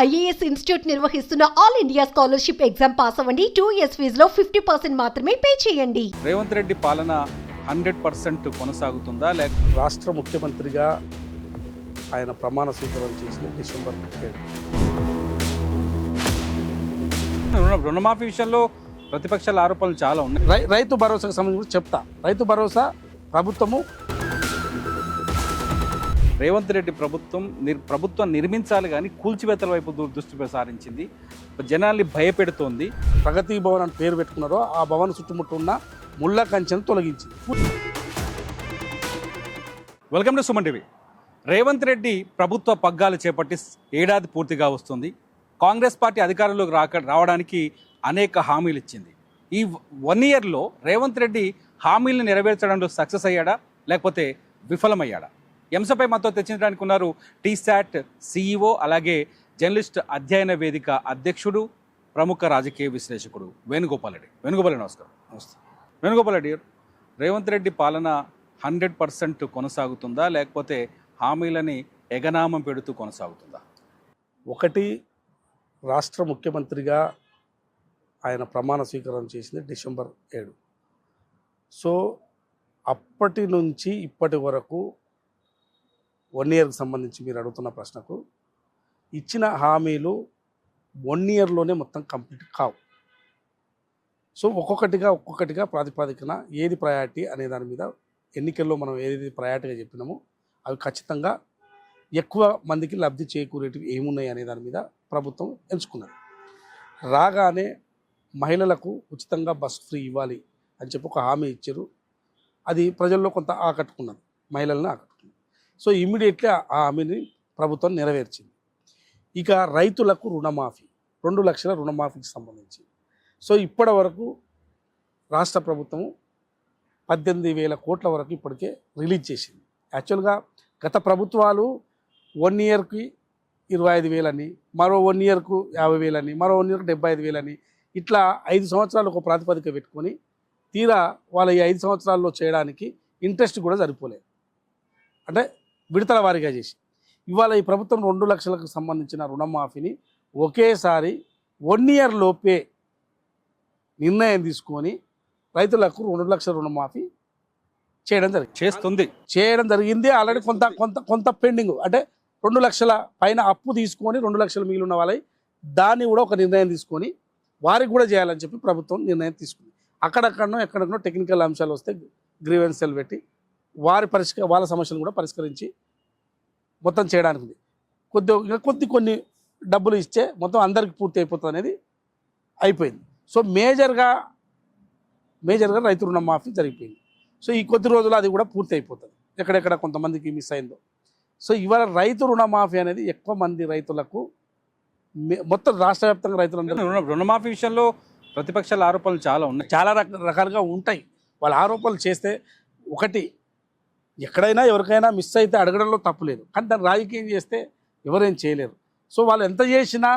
IAS institute నిర్వహిస్తున్న all India scholarship exam pass అవ్వండి. Two years ఫీజులో ఫిఫ్టీ పర్సెంట్ మాత్రమే పే చేయండి. రేవంత్ రెడ్డి పాలన హండ్రెడ్ పర్సెంట్ కొనసాగుతుందా? లేక రాష్ట్ర ముఖ్యమంత్రిగా ఆయన ప్రమాణ స్వీకారం చేసిన డిసెంబర్ రుణమాఫీ విషయంలో ప్రతిపక్షాల ఆరోపణలు చాలా ఉన్నాయి. రై రైతు భరోసాకు సంబంధించి చెప్తా. రైతు భరోసా ప్రభుత్వము రేవంత్ రెడ్డి ప్రభుత్వం నిర్ ప్రభుత్వం నిర్మించాలి కానీ కూల్చివేతల వైపు దృష్టి సారించింది జనాల్ని భయపెడుతోంది. ప్రగతి భవన్ అని పేరు పెట్టుకున్నారో ఆ భవన్ చుట్టుముట్టు ఉన్న ముళ్ళ కంచెను తొలగించింది. Welcome to Suman TV. Revanth Reddy ప్రభుత్వ పగ్గాలు చేపట్టి ఏడాది పూర్తిగా వస్తుంది. కాంగ్రెస్ పార్టీ అధికారంలోకి రాక రావడానికి అనేక హామీలు ఇచ్చింది. ఈ వన్ ఇయర్లో రేవంత్ రెడ్డి హామీలను నెరవేర్చడంలో సక్సెస్ అయ్యాడా లేకపోతే విఫలమయ్యాడా? అంశంపై మనతో తెచ్చించడానికి ఉన్నారు టీశాట్ సిఇఓ అలాగే జర్నలిస్ట్ అధ్యయన వేదిక అధ్యక్షుడు ప్రముఖ రాజకీయ విశ్లేషకుడు వేణుగోపాల్ రెడ్డి. వేణుగోపాల్ రెడ్డి నమస్కారం. నమస్తే. వేణుగోపాల్ రెడ్డి గారు రేవంత్ రెడ్డి పాలన హండ్రెడ్ పర్సెంట్ కొనసాగుతుందా? లేకపోతే హామీలని ఎగనామం పెడుతూ కొనసాగుతుందా? ఒకటి రాష్ట్ర ముఖ్యమంత్రిగా ఆయన ప్రమాణ స్వీకారం చేసింది డిసెంబర్ ఏడు. సో అప్పటి నుంచి ఇప్పటి వరకు వన్ ఇయర్కి సంబంధించి మీరు అడుగుతున్న ప్రశ్నకు ఇచ్చిన హామీలు వన్ ఇయర్లోనే మొత్తం కంప్లీట్ కావు. సో ఒక్కొక్కటిగా ఒక్కొక్కటిగా ప్రాతిపాదికన ఏది ప్రయారిటీ అనే దాని మీద ఎన్నికల్లో మనం ఏది ప్రయారిటీగా చెప్పినామో అవి ఖచ్చితంగా ఎక్కువ మందికి లబ్ధి చేకూరేటివి ఏమున్నాయి అనే దాని మీద ప్రభుత్వం ఎంచుకున్నది. రాగానే మహిళలకు ఉచితంగా బస్ ఫ్రీ ఇవ్వాలి అని చెప్పి ఒక హామీ ఇచ్చారు. అది ప్రజల్లో కొంత ఆకట్టుకున్నది. మహిళలను ఆకట్టుకున్నది సో ఇమ్మీడియట్లీ ఆ హామీని ప్రభుత్వం నెరవేర్చింది. ఇక రైతులకు రుణమాఫీ రెండు లక్షల రుణమాఫీకి సంబంధించి. సో ఇప్పటి వరకు రాష్ట్ర ప్రభుత్వం పద్దెనిమిది వేల కోట్ల వరకు ఇప్పటికే రిలీజ్ చేసింది. యాక్చువల్గా గత ప్రభుత్వాలు వన్ ఇయర్కి ఇరవై ఐదు వేలని మరో వన్ ఇయర్కు యాభై వేలని మరో వన్ ఇయర్కి డెబ్బై ఐదు వేలని ఇట్లా ఐదు సంవత్సరాలు ఒక ప్రాతిపదిక పెట్టుకొని తీరా వాళ్ళ ఈ ఐదు సంవత్సరాల్లో చేయడానికి ఇంట్రెస్ట్ కూడా సరిపోలేదు. అంటే విడతల వారీగా చేసి. ఇవాళ ఈ ప్రభుత్వం రెండు లక్షలకు సంబంధించిన రుణమాఫీని ఒకేసారి వన్ ఇయర్ లోపే నిర్ణయం తీసుకొని రైతులకు రెండు లక్షల రుణమాఫీ చేయడం జరిగింది. చేస్తుంది. చేయడం జరిగింది. ఆల్రెడీ కొంత కొంత కొంత పెండింగ్. అంటే రెండు లక్షల పైన అప్పు తీసుకొని రెండు లక్షల మిగిలి ఉన్న వాళ్ళవి దాన్ని కూడా ఒక నిర్ణయం తీసుకొని వారికి కూడా చేయాలని చెప్పి ప్రభుత్వం నిర్ణయం తీసుకుంది. అక్కడక్కడనో ఎక్కడెక్కడో టెక్నికల్ అంశాలు వస్తే గ్రీవెన్సెల్ పెట్టి వారి పరిష్క వాళ్ళ సమస్యలు కూడా పరిష్కరించి మొత్తం చేయడానికి ఉంది. కొద్ది ఇంకా కొద్ది కొన్ని డబ్బులు ఇస్తే మొత్తం అందరికి పూర్తి అయిపోతుంది అనేది అయిపోయింది. సో మేజర్గా మేజర్గా రైతు రుణమాఫీ జరిగిపోయింది. సో ఈ కొద్ది రోజులు అది కూడా పూర్తి అయిపోతుంది. ఎక్కడెక్కడ కొంతమందికి మిస్ అయిందో. సో ఇవాళ రైతు రుణమాఫీ అనేది ఎక్కువ మంది రైతులకు మొత్తం రాష్ట్ర వ్యాప్తంగా రైతులందరూ రుణ రుణమాఫీ విషయంలో ప్రతిపక్షాల ఆరోపణలు చాలా ఉన్నాయి. చాలా రక రకాలుగా ఉంటాయి. వాళ్ళ ఆరోపణలు చేస్తే ఒకటి ఎక్కడైనా ఎవరికైనా మిస్ అయితే అడగడంలో తప్పు లేదు. కానీ దాన్ని రాజకీయం చేస్తే ఎవరేం చేయలేరు. సో వాళ్ళు ఎంత చేసినా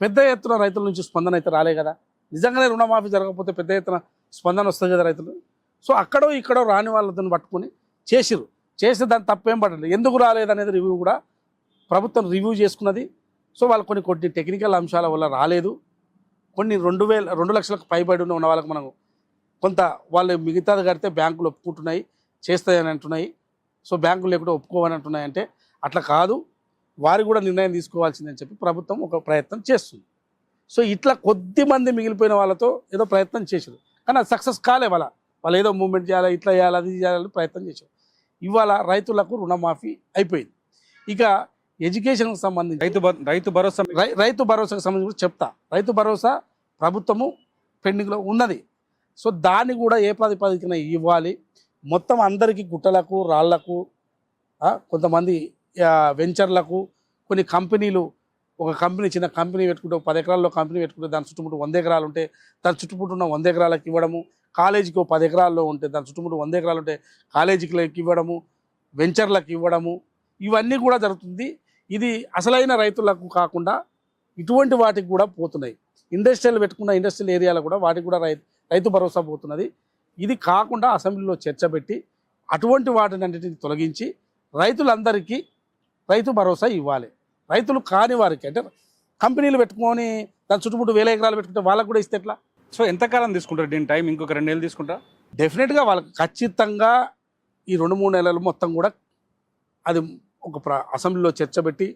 పెద్ద ఎత్తున రైతుల నుంచి స్పందన అయితే రాలే కదా. నిజంగానే రుణమాఫీ జరగకపోతే పెద్ద ఎత్తున స్పందన వస్తుంది కదా రైతులు. సో అక్కడో ఇక్కడో రాని వాళ్ళతో పట్టుకొని చేసిరు చేస్తే దాన్ని తప్పేం పడలేదు. ఎందుకు రాలేదు అనేది రివ్యూ కూడా ప్రభుత్వం రివ్యూ చేసుకున్నది. సో వాళ్ళు కొన్ని కొన్ని టెక్నికల్ అంశాల వల్ల రాలేదు. కొన్ని రెండు వేల రెండు లక్షలకు పైబడి ఉన్న ఉన్న వాళ్ళకి మనం కొంత వాళ్ళు మిగతాది కడితే బ్యాంకులు ఒప్పుకుంటున్నాయి. చేస్తాయని అంటున్నాయి. సో బ్యాంకులు లేకుండా ఒప్పుకోవని అంటున్నాయి అంటే అట్లా కాదు. వారు కూడా నిర్ణయం తీసుకోవాల్సిందని చెప్పి ప్రభుత్వం ఒక ప్రయత్నం చేస్తుంది. సో ఇట్లా కొద్ది మంది మిగిలిపోయిన వాళ్ళతో ఏదో ప్రయత్నం చేశారు. కానీ అది సక్సెస్ కాలే వాళ్ళ. వాళ్ళు ఏదో మూవ్మెంట్ చేయాలి ఇట్లా చేయాలి అది చేయాలని ప్రయత్నం చేశారు. ఇవాళ రైతులకు రుణమాఫీ అయిపోయింది. ఇక ఎడ్యుకేషన్కి సంబంధించి రైతు రైతు భరోసా రైతు భరోసాకు సంబంధించి కూడా చెప్తా. రైతు భరోసా ప్రభుత్వము పెండింగ్లో ఉన్నది. సో దాన్ని కూడా ఏ ప్రాతిపదికన ఇవ్వాలి? మొత్తం అందరికీ గుట్టలకు రాళ్ళకు కొంతమంది వెంచర్లకు కొన్ని కంపెనీలు ఒక కంపెనీ చిన్న కంపెనీ పెట్టుకుంటే ఒక పది ఎకరాల్లో కంపెనీ పెట్టుకుంటే దాని చుట్టుముట్టు వంద ఎకరాలు ఉంటే దాని చుట్టుముట్టు ఉన్న వంద ఎకరాలకు ఇవ్వడము కాలేజీకి ఒక పది ఎకరాల్లో ఉంటే దాని చుట్టుముట్టు వంద ఎకరాలు ఉంటే కాలేజీకి ఇవ్వడము వెంచర్లకు ఇవ్వడము ఇవన్నీ కూడా జరుగుతుంది. ఇది అసలైన రైతులకు కాకుండా ఇటువంటి వాటికి కూడా పోతున్నాయి. ఇండస్ట్రియల్ పెట్టుకున్న ఇండస్ట్రియల్ ఏరియాలో కూడా వాటికి కూడా రైతు రైతు భరోసా పోతున్నది. ఇది కాకుండా అసెంబ్లీలో చర్చ పెట్టి అటువంటి వాటిని అన్నిటిని తొలగించి రైతులందరికీ రైతు భరోసా ఇవ్వాలి. రైతులు కాని వారికి అంటే కంపెనీలు పెట్టుకొని దాని చుట్టుముట్టు వేల ఎకరాలు పెట్టుకుంటే వాళ్ళకు కూడా ఇస్తే ఎట్లా? సో ఎంతకాలం తీసుకుంటారు దీని టైం? ఇంకొక రెండు నెలలు తీసుకుంటా? డెఫినెట్గా వాళ్ళకి ఖచ్చితంగా ఈ రెండు మూడు నెలలు మొత్తం కూడా అది ఒక అసెంబ్లీలో చర్చ పెట్టి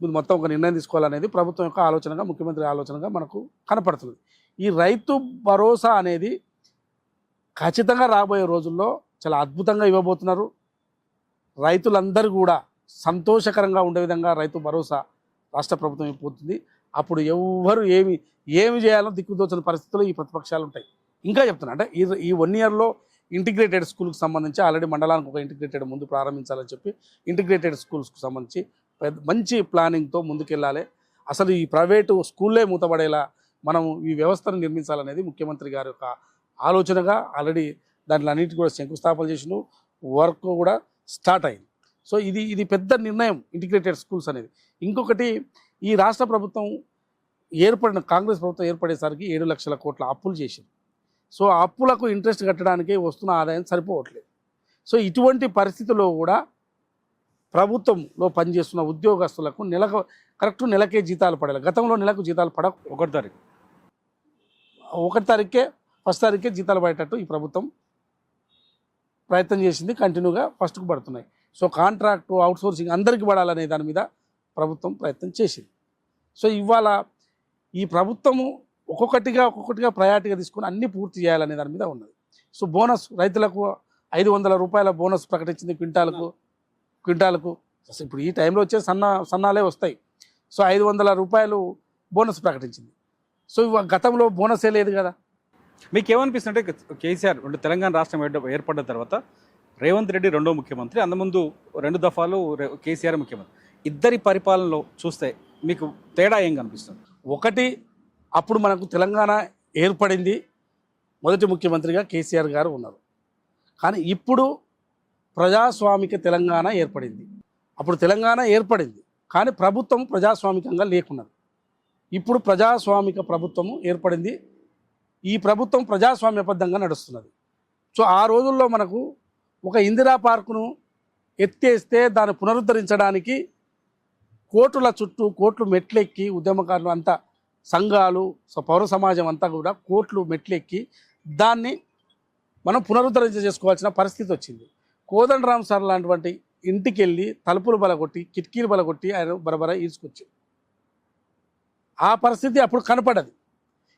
మొత్తం ఒక నిర్ణయం తీసుకోవాలనేది ప్రభుత్వం యొక్క ఆలోచనగా ముఖ్యమంత్రి ఆలోచనగా మనకు కనపడుతుంది. ఈ రైతు భరోసా అనేది ఖచ్చితంగా రాబోయే రోజుల్లో చాలా అద్భుతంగా ఇవ్వబోతున్నారు. రైతులందరూ కూడా సంతోషకరంగా ఉండే విధంగా రైతు భరోసా రాష్ట్ర ప్రభుత్వం ఇవ్వబోతుంది అప్పుడు ఎవ్వరు ఏమి ఏమి చేయాలో దిక్కుదోచని పరిస్థితుల్లో ఈ ప్రతిపక్షాలు ఉంటాయి. ఇంకా చెప్తున్నా అంటే ఈ ఈ వన్ ఇయర్లో ఇంటిగ్రేటెడ్ స్కూల్కి సంబంధించి ఆల్రెడీ మండలానికి ఒక ఇంటిగ్రేటెడ్ ముందు ప్రారంభించాలని చెప్పి ఇంటిగ్రేటెడ్ స్కూల్స్కి సంబంధించి పెద్ద మంచి ప్లానింగ్తో ముందుకెళ్ళాలి. అసలు ఈ ప్రైవేటు స్కూల్లే మూతపడేలా మనం ఈ వ్యవస్థను నిర్మించాలనేది ముఖ్యమంత్రి గారి యొక్క ఆలోచనగా ఆల్రెడీ దాంట్లో అన్నిటి కూడా శంకుస్థాపన చేసిన వర్క్ కూడా స్టార్ట్ అయింది. సో ఇది ఇది పెద్ద నిర్ణయం ఇంటిగ్రేటెడ్ స్కూల్స్ అనేది. ఇంకొకటి ఈ రాష్ట్ర ప్రభుత్వం ఏర్పడిన కాంగ్రెస్ ప్రభుత్వం ఏర్పడేసరికి ఏడు లక్షల కోట్ల అప్పులు చేసింది. సో ఆ అప్పులకు ఇంట్రెస్ట్ కట్టడానికి వస్తున్న ఆదాయం సరిపోవట్లేదు. సో ఇటువంటి పరిస్థితుల్లో కూడా ప్రభుత్వంలో పనిచేస్తున్న ఉద్యోగస్తులకు నెలకు కరెక్ట్ నెలకే జీతాలు పడాలి. గతంలో నెలకు జీతాలు పడ ఒకటి తారీఖు. ఒకటి తారీఖే ఫస్ట్ తారీఖే జీతాలు పడేటట్టు ఈ ప్రభుత్వం ప్రయత్నం చేసింది కంటిన్యూగా ఫస్ట్కు పడుతున్నాయి. సో కాంట్రాక్టు అవుట్సోర్సింగ్ అందరికీ పడాలనే దాని మీద ప్రభుత్వం ప్రయత్నం చేసింది. సో ఇవాళ ఈ ప్రభుత్వము ఒక్కొక్కటిగా ఒక్కొక్కటిగా ప్రయారిటీగా తీసుకుని అన్ని పూర్తి చేయాలనే దాని మీద ఉన్నది. సో బోనస్ రైతులకు ఐదు వందల రూపాయల బోనస్ ప్రకటించింది క్వింటాలకు క్వింటాలకు. అసలు ఇప్పుడు ఈ టైంలో వచ్చే సన్న సన్నాలే వస్తాయి. సో ఐదు వందల రూపాయలు బోనస్ ప్రకటించింది. సో గతంలో బోనసే లేదు కదా. మీకు ఏమనిపిస్తుంటే కేసీఆర్ అంటే తెలంగాణ రాష్ట్రం ఏర్పడిన తర్వాత రేవంత్ రెడ్డి రెండో ముఖ్యమంత్రి అంతకుముందు రెండు దఫాలు కేసీఆర్ ముఖ్యమంత్రి. ఇద్దరి పరిపాలనలో చూస్తే మీకు తేడా ఏం కనిపిస్తుంది? ఒకటి అప్పుడు మనకు తెలంగాణ ఏర్పడింది మొదటి ముఖ్యమంత్రిగా కేసీఆర్ గారు ఉన్నారు. కానీ ఇప్పుడు ప్రజాస్వామిక తెలంగాణ ఏర్పడింది. అప్పుడు తెలంగాణ ఏర్పడింది కానీ ప్రభుత్వం ప్రజాస్వామికంగా లేకున్నది. ఇప్పుడు ప్రజాస్వామిక ప్రభుత్వము ఏర్పడింది ఈ ప్రభుత్వం ప్రజాస్వామ్యబద్ధంగా నడుస్తున్నది. సో ఆ రోజుల్లో మనకు ఒక ఇందిరా పార్కును ఎత్తేస్తే దాన్ని పునరుద్ధరించడానికి కోర్టుల చుట్టూ కోర్టులు మెట్లెక్కి ఉద్యమకారులు అంతా సంఘాలు పౌర సమాజం అంతా కూడా కోర్టులు మెట్లెక్కి దాన్ని మనం పునరుద్ధరించ చేసుకోవాల్సిన పరిస్థితి వచ్చింది. కోదండరామ్ సార్ లాంటివంటి ఇంటికి వెళ్ళి తలుపులు బలగొట్టి కిటికీలు బలగొట్టి ఆయన బరబర ఈడ్చుకొచ్చి ఆ పరిస్థితి అప్పుడు కనపడదు.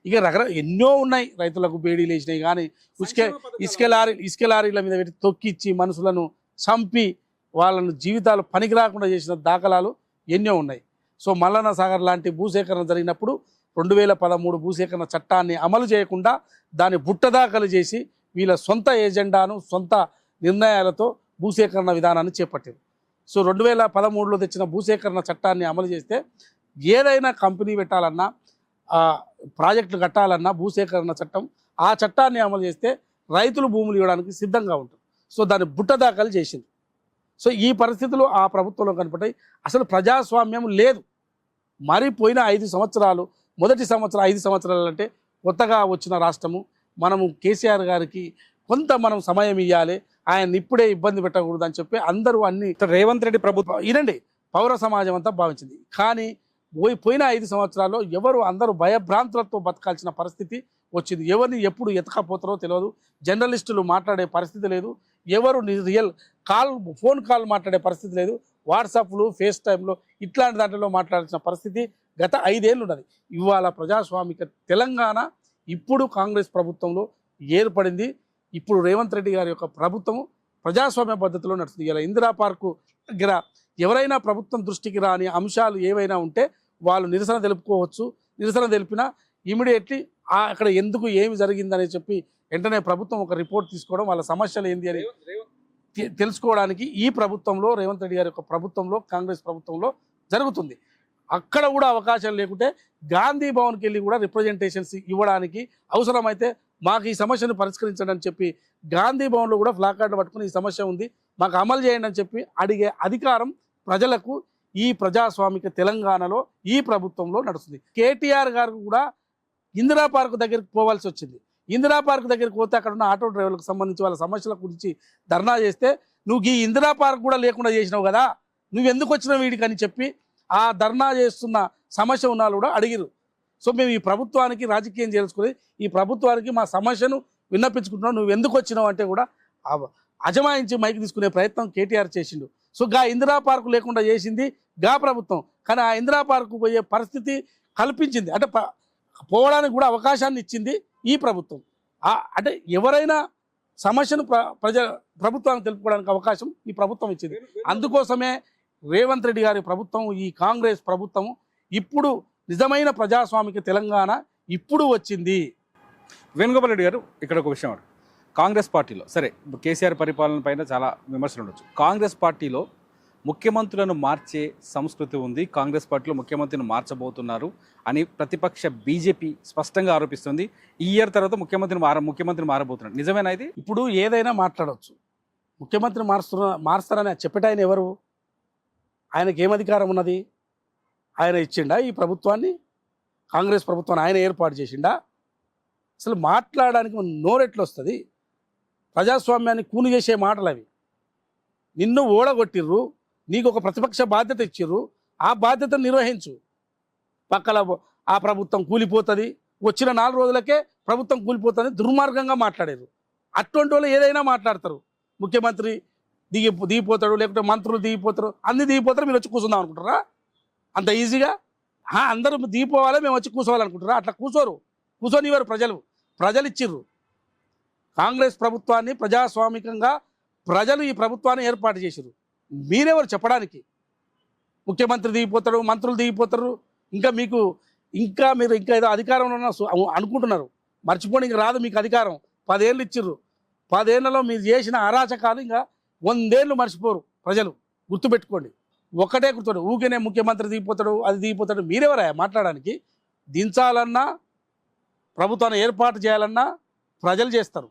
ఇక రకర ఎన్నో ఉన్నాయి. రైతులకు బేడీలు వేసినాయి కానీ ఇసుక ఇసుక లారీ ఇసుక లారీల మీద పెట్టి తొక్కిచ్చి మనుషులను చంపి వాళ్ళను జీవితాలు పనికి రాకుండా చేసిన దాఖలాలు ఎన్నో ఉన్నాయి. సో మల్లన్న సాగర్ లాంటి భూసేకరణ జరిగినప్పుడు రెండు వేల పదమూడు భూసేకరణ చట్టాన్ని అమలు చేయకుండా దాన్ని బుట్టదాఖలు చేసి వీళ్ళ సొంత ఏజెండాను సొంత నిర్ణయాలతో భూసేకరణ విధానాన్ని చేపట్టారు. సో రెండు వేల పదమూడులో తెచ్చిన భూసేకరణ చట్టాన్ని అమలు చేస్తే ఏదైనా కంపెనీ పెట్టాలన్నా ప్రాజెక్టులు కట్టాలన్నా భూసేకరణ చట్టం ఆ చట్టాన్ని అమలు చేస్తే రైతులు భూములు ఇవ్వడానికి సిద్ధంగా ఉంటారు. సో దాన్ని బుట్టదాఖలు చేసింది. సో ఈ పరిస్థితులు ఆ ప్రభుత్వంలో కనపడ్డాయి. అసలు ప్రజాస్వామ్యం లేదు. మరి పోయిన ఐదు సంవత్సరాలు మొదటి సంవత్సరం ఐదు సంవత్సరాలు అంటే కొత్తగా వచ్చిన రాష్ట్రము. మనము కేసీఆర్ గారికి కొంత మనం సమయం ఇవ్వాలి ఆయన ఇప్పుడే ఇబ్బంది పెట్టకూడదు అని చెప్పి అందరూ అన్ని రేవంత్ రెడ్డి ప్రభుత్వం వినండి పౌర సమాజం అంతా భావించింది. కానీ పోయి పోయిన ఐదు సంవత్సరాల్లో ఎవరు అందరూ భయభ్రాంతులతో బతకాల్సిన పరిస్థితి వచ్చింది. ఎవరిని ఎప్పుడు ఎతకపోతారో తెలియదు. జర్నలిస్టులు మాట్లాడే పరిస్థితి లేదు. ఎవరు ని- రియల్ కాల్ ఫోన్ కాల్ మాట్లాడే పరిస్థితి లేదు. వాట్సాప్లు ఫేస్ టైంలో ఇట్లాంటి దాంట్లో మాట్లాడాల్సిన పరిస్థితి గత ఐదేళ్ళు ఉన్నది ఇవాళ ప్రజాస్వామిక తెలంగాణ ఇప్పుడు కాంగ్రెస్ ప్రభుత్వంలో ఏర్పడింది. ఇప్పుడు రేవంత్ రెడ్డి గారి యొక్క ప్రభుత్వము ప్రజాస్వామ్య పద్ధతిలో నడుస్తుంది. ఇలా ఇందిరా పార్కు దగ్గర ఎవరైనా ప్రభుత్వం దృష్టికి రాని అంశాలు ఏవైనా ఉంటే వాళ్ళు నిరసన తెలుపుకోవచ్చు. నిరసన తెలిపినా ఇమీడియట్లీ అక్కడ ఎందుకు ఏమి జరిగిందని చెప్పి వెంటనే ప్రభుత్వం ఒక రిపోర్ట్ తీసుకోవడం వాళ్ళ సమస్యలు ఏంది అని తెలుసుకోవడానికి ఈ ప్రభుత్వంలో రేవంత్ రెడ్డి గారి యొక్క ప్రభుత్వంలో కాంగ్రెస్ ప్రభుత్వంలో జరుగుతుంది. అక్కడ కూడా అవకాశం లేకుంటే గాంధీ భవన్కి వెళ్ళి కూడా రిప్రజెంటేషన్స్ ఇవ్వడానికి అవసరమైతే మాకు ఈ సమస్యను పరిష్కరించండి అని చెప్పి గాంధీ భవన్లో కూడా ఫ్లాక్ కార్డు పట్టుకుని ఈ సమస్య ఉంది. మాకు అమలు చేయండి అని చెప్పి అడిగే అధికారం ప్రజలకు ఈ ప్రజాస్వామిక తెలంగాణలో ఈ ప్రభుత్వంలో నడుస్తుంది. కేటీఆర్ గారు కూడా ఇందిరా పార్క్ దగ్గరికి పోవాల్సి వచ్చింది. ఇందిరా పార్క్ దగ్గరికి పోతే అక్కడ ఉన్న ఆటో డ్రైవర్లకు సంబంధించి వాళ్ళ సమస్యల గురించి ధర్నా చేస్తే నువ్వు ఈ ఇందిరా పార్క్ కూడా లేకుండా చేసినావు కదా నువ్వు ఎందుకు వచ్చినావు వీడికి? అని చెప్పి ఆ ధర్నా చేస్తున్న సమస్య ఉన్న వాళ్ళు కూడా అడిగిరు సో మేము ఈ ప్రభుత్వానికి రాజకీయం చేసుకుని ఈ ప్రభుత్వానికి మా సమస్యను విన్నపించుకుంటున్నావు నువ్వు ఎందుకు వచ్చినావు? అంటే కూడా అజమాయించి మైకి తీసుకునే ప్రయత్నం కేటీఆర్ చేసిండు. సో గా ఇందిరా పార్కు లేకుండా చేసింది గా ప్రభుత్వం. కానీ ఆ ఇందిరా పార్కు పోయే పరిస్థితి కల్పించింది. అంటే పోవడానికి కూడా అవకాశాన్ని ఇచ్చింది ఈ ప్రభుత్వం. అంటే ఎవరైనా సమస్యను ప్ర ప్రజ ప్రభుత్వానికి తెలుపుకోవడానికి అవకాశం ఈ ప్రభుత్వం ఇచ్చింది. అందుకోసమే రేవంత్ రెడ్డి గారి ప్రభుత్వం ఈ కాంగ్రెస్ ప్రభుత్వం ఇప్పుడు నిజమైన ప్రజాస్వామిక తెలంగాణ ఇప్పుడు వచ్చింది. వేణుగోపాల్ రెడ్డి గారు ఇక్కడ ఒక విషయం. కాంగ్రెస్ పార్టీలో సరే కేసీఆర్ పరిపాలన పైన చాలా విమర్శలు ఉండొచ్చు. కాంగ్రెస్ పార్టీలో ముఖ్యమంత్రులను మార్చే సంస్కృతి ఉంది. కాంగ్రెస్ పార్టీలో ముఖ్యమంత్రిని మార్చబోతున్నారు అని ప్రతిపక్ష బీజేపీ స్పష్టంగా ఆరోపిస్తుంది. ఈ ఇయర్ తర్వాత ముఖ్యమంత్రిని మార ముఖ్యమంత్రిని మారబోతున్నారు. నిజమేనా ఇది? ఇప్పుడు ఏదైనా మాట్లాడవచ్చు ముఖ్యమంత్రిని మారుస్తున్న మారుస్తారని చెప్పేట ఆయన ఎవరు? ఆయనకి ఏం అధికారం ఉన్నది? ఆయన ఇచ్చిండా ఈ ప్రభుత్వాన్ని? కాంగ్రెస్ ప్రభుత్వాన్ని ఆయన ఏర్పాటు చేసిండా? అసలు మాట్లాడడానికి నోరెట్లు వస్తుంది ప్రజాస్వామ్యాన్ని కూను చేసే మాటలు అవి నిన్ను ఓడగొట్టిర్రు. నీకు ఒక ప్రతిపక్ష బాధ్యత ఇచ్చారు ఆ బాధ్యతను నిర్వహించు. పక్కల ఆ ప్రభుత్వం కూలిపోతుంది వచ్చిన నాలుగు రోజులకే ప్రభుత్వం కూలిపోతుంది దుర్మార్గంగా మాట్లాడారు అటువంటి వాళ్ళు ఏదైనా మాట్లాడతారు. ముఖ్యమంత్రి దిగి దిగిపోతాడు లేకుంటే మంత్రులు దిగిపోతారు అన్ని దిగిపోతారు మీరు వచ్చి కూర్చుందాం అనుకుంటారా అంత ఈజీగా? ఆ, అందరూ దిగిపోవాలి మేము వచ్చి కూర్చోవాలనుకుంటారా అట్లా కూర్చోరు. కూర్చొనివారు ప్రజలు. ప్రజలు ఇచ్చిర్రు. కాంగ్రెస్ ప్రభుత్వాన్ని ప్రజాస్వామికంగా ప్రజలు ఈ ప్రభుత్వాన్ని ఏర్పాటు చేసిరు మీరెవరు చెప్పడానికి? ముఖ్యమంత్రి దిగిపోతారు మంత్రులు దిగిపోతారు ఇంకా మీకు ఇంకా మీరు ఇంకా ఏదో అధికారంలో ఉన్న అనుకుంటున్నారు. మర్చిపోండి రాదు మీకు అధికారం. పదేళ్ళు ఇచ్చిర్రు. పదేళ్ళలో మీరు చేసిన అరాచకాలు ఇంకా వందేళ్ళు మర్చిపోరు ప్రజలు. గుర్తుపెట్టుకోండి. ఒకటే గుర్తుడు ఊకేనే ముఖ్యమంత్రి దిగిపోతాడు అది దిగిపోతాడు. మీరెవరా మాట్లాడడానికి? దించాలన్నా ప్రభుత్వాన్ని ఏర్పాటు చేయాలన్నా ప్రజలు చేస్తారు.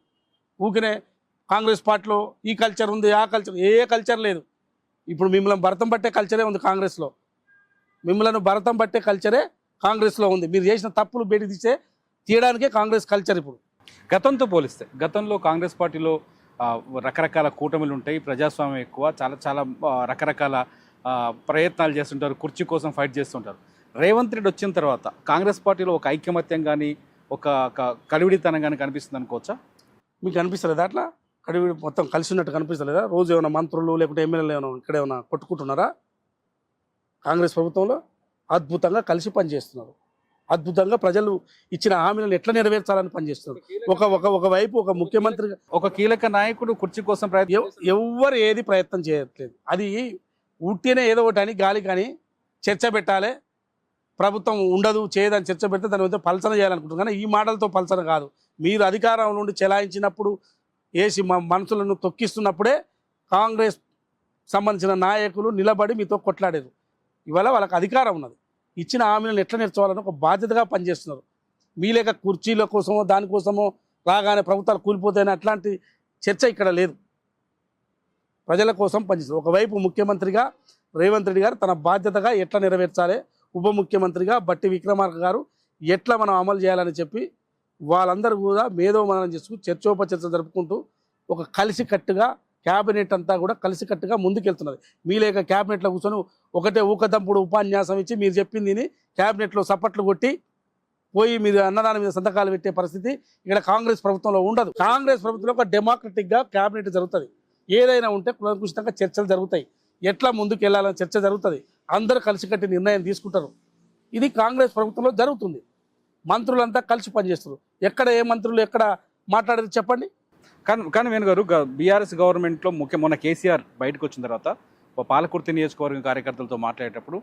ఊకినే కాంగ్రెస్ పార్టీలో ఈ కల్చర్ ఉంది ఆ కల్చర్ ఏ కల్చర్ లేదు. ఇప్పుడు మిమ్మల్ని భరతం పట్టే కల్చరే ఉంది కాంగ్రెస్లో. మిమ్మల్ని భరతం పట్టే కల్చరే కాంగ్రెస్లో ఉంది. మీరు చేసిన తప్పులు బయట తీసే తీయడానికే కాంగ్రెస్ కల్చర్ ఇప్పుడు. గతంతో పోలిస్తే గతంలో కాంగ్రెస్ పార్టీలో రకరకాల కూటమిలు ఉంటాయి ప్రజాస్వామ్యం ఎక్కువ చాలా చాలా రకరకాల ప్రయత్నాలు చేస్తుంటారు కుర్చీ కోసం ఫైట్ చేస్తుంటారు. రేవంత్ రెడ్డి వచ్చిన తర్వాత కాంగ్రెస్ పార్టీలో ఒక ఐక్యమత్యం కానీ ఒక కలివిడితనం కానీ కనిపిస్తుంది అనుకోవచ్చా మీకు కనిపిస్తలేదా అట్లా? కడివి మొత్తం కలిసి ఉన్నట్టు కనిపిస్తలేదా? రోజు ఏమైనా మంత్రులు లేకుంటే ఎమ్మెల్యేలు ఏమైనా ఇక్కడ ఏమైనా కొట్టుకుంటున్నారా? కాంగ్రెస్ ప్రభుత్వంలో అద్భుతంగా కలిసి పనిచేస్తున్నారు. అద్భుతంగా ప్రజలు ఇచ్చిన హామీలను ఎట్లా నెరవేర్చాలని పనిచేస్తున్నారు? ఒక ఒక ఒకవైపు ఒక ముఖ్యమంత్రి ఒక కీలక నాయకుడు కుర్చీ కోసం ప్రయత్నం ఎవ్- ఎవ్వరు ఏది ప్రయత్నం చేయట్లేదు. అది ఉట్టినే ఏదో ఒకటి అని గాలి కానీ చర్చ పెట్టాలి. ప్రభుత్వం ఉండదు చేయదని చర్చ పెడితే దాని మీద పలసన చేయాలనుకుంటున్నారు. కానీ ఈ మాటలతో పలసన కాదు. మీరు అధికారం నుండి చెలాయించినప్పుడు వేసి మా మనసులను తొక్కిస్తున్నప్పుడే కాంగ్రెస్ సంబంధించిన నాయకులు నిలబడి మీతో కొట్లాడారు. ఇవాళ వాళ్ళకి అధికారం ఉన్నది. ఇచ్చిన హామీలను ఎట్లా నేర్చుకోవాలని ఒక బాధ్యతగా పనిచేస్తున్నారు. మీ లేక కుర్చీల కోసమో దానికోసమో రాగానే ప్రభుత్వాలు కూలిపోతాయని అట్లాంటి చర్చ ఇక్కడ లేదు. ప్రజల కోసం పనిచేస్తారు ఒకవైపు ముఖ్యమంత్రిగా రేవంత్ రెడ్డి గారు తన బాధ్యతగా ఎట్లా నెరవేర్చాలి ఉప ముఖ్యమంత్రిగా బట్టి విక్రమార్క గారు ఎట్లా మనం అమలు చేయాలని చెప్పి వాళ్ళందరూ కూడా మేధో మననం చేసుకు చర్చోపచర్చ జరుపుకుంటూ ఒక కలిసికట్టుగా క్యాబినెట్ అంతా కూడా కలిసికట్టుగా ముందుకెళ్తున్నది. మీ లేక క్యాబినెట్లో కూర్చొని ఒకటే ఊకదంపుడు ఉపన్యాసం ఇచ్చి మీరు చెప్పింది క్యాబినెట్లో సప్పట్లు కొట్టి పోయి మీరు అన్నదానం మీద సంతకాలు పెట్టే పరిస్థితి ఇక్కడ కాంగ్రెస్ ప్రభుత్వంలో ఉండదు. కాంగ్రెస్ ప్రభుత్వంలో ఒక డెమోక్రటిక్గా క్యాబినెట్ జరుగుతుంది. ఏదైనా ఉంటే కులంకుషితంగా చర్చలు జరుగుతాయి. ఎట్లా ముందుకు వెళ్ళాలని చర్చ జరుగుతుంది. అందరూ కలిసికట్టి నిర్ణయం తీసుకుంటారు. ఇది కాంగ్రెస్ ప్రభుత్వంలో జరుగుతుంది. మంత్రులంతా కలిసి పనిచేస్తారు ఎక్కడ ఏ మంత్రులు ఎక్కడ మాట్లాడేది చెప్పండి? కానీ కానీ వేణు గారు బీఆర్ఎస్ గవర్నమెంట్లో ముఖ్య మొన్న కేసీఆర్ బయటకు వచ్చిన తర్వాత పాలకుర్తి నియోజకవర్గం కార్యకర్తలతో మాట్లాడేటప్పుడు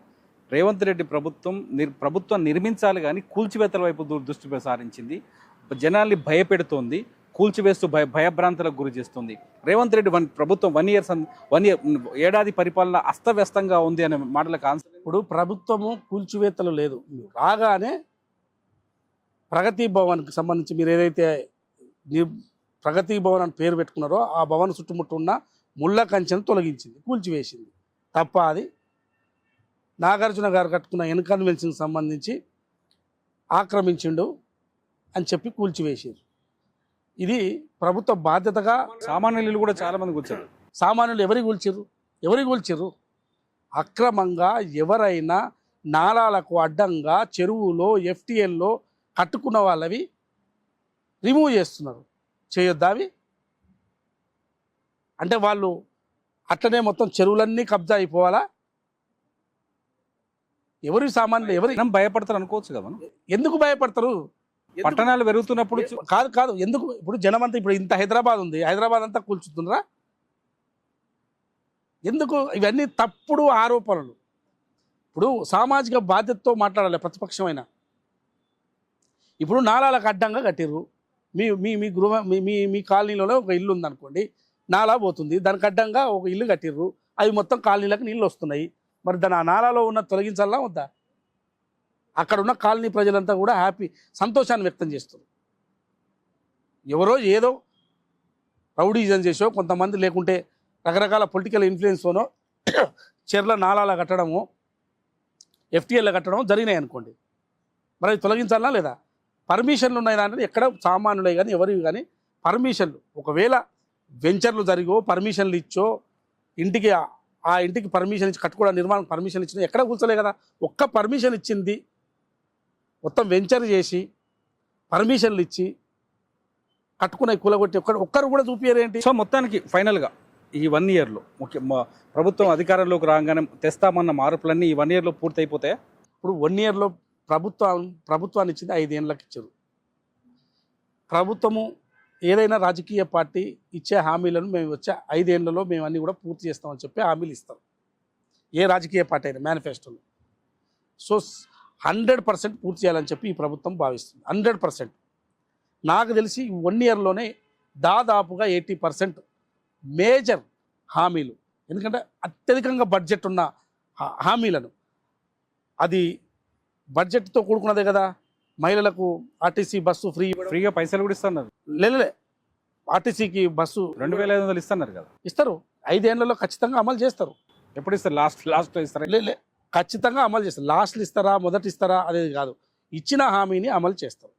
రేవంత్ రెడ్డి ప్రభుత్వం నిర్ ప్రభుత్వం నిర్మించాలి కానీ కూల్చివేతల వైపు దృ- దృష్టి సారించింది జనాల్ని భయపెడుతోంది కూల్చివేస్తూ భయ భయభ్రాంతులకు గురి చేస్తుంది. రేవంత్ రెడ్డి వన్ ప్రభుత్వం వన్ ఇయర్ వన్ ఇయర్ ఏడాది పరిపాలన అస్తవ్యస్తంగా ఉంది అనే మాటలకు ఆన్సర్ ఇప్పుడు ప్రభుత్వము కూల్చివేతలు లేదు. రాగానే ప్రగతి భవన్కి సంబంధించి మీరు ఏదైతే ప్రగతి భవన్ అని పేరు పెట్టుకున్నారో ఆ భవన్ చుట్టుముట్టు ఉన్న ముళ్ళ కంచెను తొలగించింది కూల్చివేసింది. తప్ప అది నాగార్జున గారు కట్టుకున్న ఎన్కన్వెన్షన్కి సంబంధించి ఆక్రమించిండు అని చెప్పి కూల్చివేసారు ఇది ప్రభుత్వ బాధ్యతగా సామాన్యులు కూడా చాలా మంది కూర్చారు సామాన్యులు ఎవరికి కూల్చిర్రు? ఎవరికి కూల్చిర్రు? అక్రమంగా ఎవరైనా నాలాలకు అడ్డంగా చెరువులో ఎఫ్టిఎల్లో కట్టుకున్న వాళ్ళవి రిమూవ్ చేస్తున్నారు. చేయొద్దా అవి? అంటే వాళ్ళు అట్లనే మొత్తం చెరువులన్నీ కబ్జా అయిపోవాలా? ఎవరి సామాన్యులు ఎవరి భయపడతారు అనుకోవచ్చు కదా మనం. ఎందుకు భయపడతారు? పట్టణాలు పెరుగుతున్నప్పుడు కాదు కాదు. ఎందుకు? ఇప్పుడు జనం అంతా ఇప్పుడు ఇంత హైదరాబాద్ ఉంది. హైదరాబాద్ అంతా కూల్చుతుండ్రా ఎందుకు? ఇవన్నీ తప్పుడు ఆరోపణలు. ఇప్పుడు సామాజిక బాధ్యతతో మాట్లాడాలి ప్రతిపక్షమైన. ఇప్పుడు నాలాలకు అడ్డంగా కట్టిర్రు. మీ మీ మీ గృహ మీ మీ మీ కాలనీలో ఒక ఇల్లు ఉందనుకోండి నాలా పోతుంది. దానికి అడ్డంగా ఒక ఇల్లు కట్టిర్రు. అవి మొత్తం కాలనీలకు నీళ్ళు వస్తున్నాయి. మరి దాని ఆ నాలాలో ఉన్న తొలగించాలా వద్దా? అక్కడ ఉన్న కాలనీ ప్రజలంతా కూడా హ్యాపీ సంతోషాన్ని వ్యక్తం చేస్తారు ఎవరో ఏదో రౌడీజన్ చేసో కొంతమంది లేకుంటే రకరకాల పొలిటికల్ ఇన్ఫ్లుయెన్స్తోనో చెర్ల నాలాల కట్టడము ఎఫ్టీఎల్ కట్టడం జరిగినాయి అనుకోండి మరి అది తొలగించాలా లేదా? పర్మిషన్లు ఉన్నాయి అంటే ఎక్కడ సామాన్యులే కానీ ఎవరివి కానీ పర్మిషన్లు. ఒకవేళ వెంచర్లు జరిగో పర్మిషన్లు ఇచ్చో ఇంటికి ఆ- ఇంటికి పర్మిషన్ ఇచ్చి కట్టుకోవడం నిర్మాణం పర్మిషన్ ఇచ్చిన ఎక్కడ కూర్చోలే కదా. ఒక్క పర్మిషన్ ఇచ్చింది. మొత్తం వెంచర్ చేసి పర్మిషన్లు ఇచ్చి కట్టుకునే కూలగొట్టి ఒక్కరు ఒక్కరు కూడా చూపించారేంటి సో మొత్తానికి ఫైనల్గా ఈ వన్ ఇయర్లో ముఖ్య ప్రభుత్వం అధికారంలోకి రాగానే తెస్తామన్న మార్పులన్నీ ఈ వన్ ఇయర్లో పూర్తి అయిపోతాయా ఇప్పుడు వన్ ఇయర్లో ప్రభుత్వం ప్రభుత్వాన్ని ఇచ్చింది ఐదేళ్ళకి ఇచ్చారు ప్రభుత్వము ఏదైనా రాజకీయ పార్టీ ఇచ్చే హామీలను మేము వచ్చే ఐదేళ్ళలో మేము అన్నీ కూడా పూర్తి చేస్తామని చెప్పి హామీలు ఇస్తాం ఏ రాజకీయ పార్టీ అయినా మేనిఫెస్టోలో సో హండ్రెడ్ పర్సెంట్ పూర్తి చేయాలని చెప్పి ఈ ప్రభుత్వం భావిస్తుంది. Hundred percent. నాకు తెలిసి వన్ ఇయర్లోనే దాదాపుగా ఎయిటీ పర్సెంట్ మేజర్ హామీలు. ఎందుకంటే అత్యధికంగా బడ్జెట్ ఉన్న హా- హామీలను. అది బడ్జెట్తో కూడుకున్నదే కదా. మహిళలకు ఆర్టీసీ బస్సు ఫ్రీ ఫ్రీగా పైసలు కూడా ఇస్తున్నారు. లేలే ఆర్టీసీకి బస్సు రెండు వేల ఐదు వందలు ఇస్తున్నారు కదా. ఇస్తారు. ఐదేళ్ళలో ఖచ్చితంగా అమలు చేస్తారు. ఎప్పుడు ఇస్తారు? లాస్ట్ లాస్ట్ ఇస్తారు? లే లే. ఖచ్చితంగా అమలు చేస్తారు. లాస్ట్లు ఇస్తారా మొదటి ఇస్తారా అనేది కాదు. ఇచ్చిన హామీని అమలు చేస్తారు.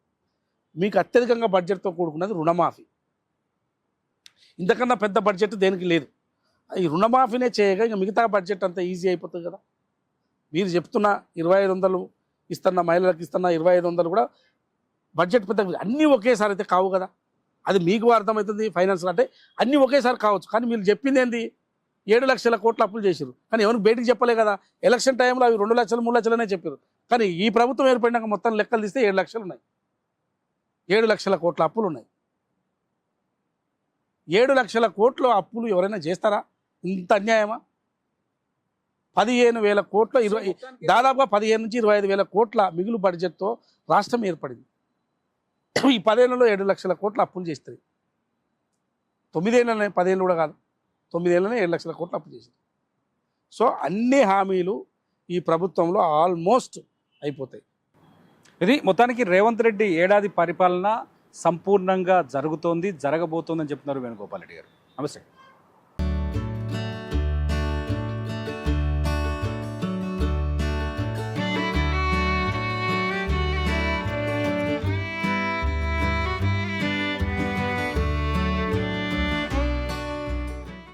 మీకు అత్యధికంగా బడ్జెట్తో కూడుకున్నది రుణమాఫీ. ఇంతకన్నా పెద్ద బడ్జెట్ దేనికి లేదు. ఈ రుణమాఫీనే చేయగా ఇంకా మిగతా బడ్జెట్ అంతా ఈజీ అయిపోతుంది కదా. మీరు చెప్తున్న ఇరవై ఐదు వందలు ఇస్తున్న మహిళలకు ఇస్తున్న ఇరవై ఐదు వందలు కూడా బడ్జెట్ పెద్ద అన్నీ ఒకేసారి అయితే కావు కదా. అది మీకు అర్థమవుతుంది ఫైనాన్స్ అంటే అన్నీ ఒకేసారి కావచ్చు. కానీ మీరు చెప్పింది ఏంది? ఏడు లక్షల కోట్ల అప్పులు చేశారు కానీ ఎవరు బయటికి చెప్పలే కదా. ఎలక్షన్ టైంలో అవి రెండు లక్షలు మూడు లక్షలనే చెప్పారు కానీ ఈ ప్రభుత్వం ఏర్పడినాక మొత్తం లెక్కలు తీస్తే ఏడు లక్షలు ఉన్నాయి. ఏడు లక్షల కోట్ల అప్పులు ఉన్నాయి. ఏడు లక్షల కోట్లు అప్పులు ఎవరైనా చేస్తారా? ఇంత అన్యాయమా? పదిహేను వేల కోట్ల ఇరవై దాదాపుగా పదిహేను నుంచి ఇరవై ఐదు వేల కోట్ల మిగులు బడ్జెట్తో రాష్ట్రం ఏర్పడింది. ఈ పదేళ్ళలో ఏడు లక్షల కోట్ల అప్పులు చేస్తుంది తొమ్మిదేళ్ళనే పదేళ్ళు కూడా కాదు. తొమ్మిదేళ్ళనే ఏడు లక్షల కోట్ల అప్పు చేసింది. సో అన్ని హామీలు ఈ ప్రభుత్వంలో ఆల్మోస్ట్ అయిపోతాయి. ఇది మొత్తానికి రేవంత్ రెడ్డి ఏడాది పరిపాలన సంపూర్ణంగా జరుగుతోంది జరగబోతోందని చెప్తున్నారు వేణుగోపాల్ రెడ్డి గారు. నమస్తే.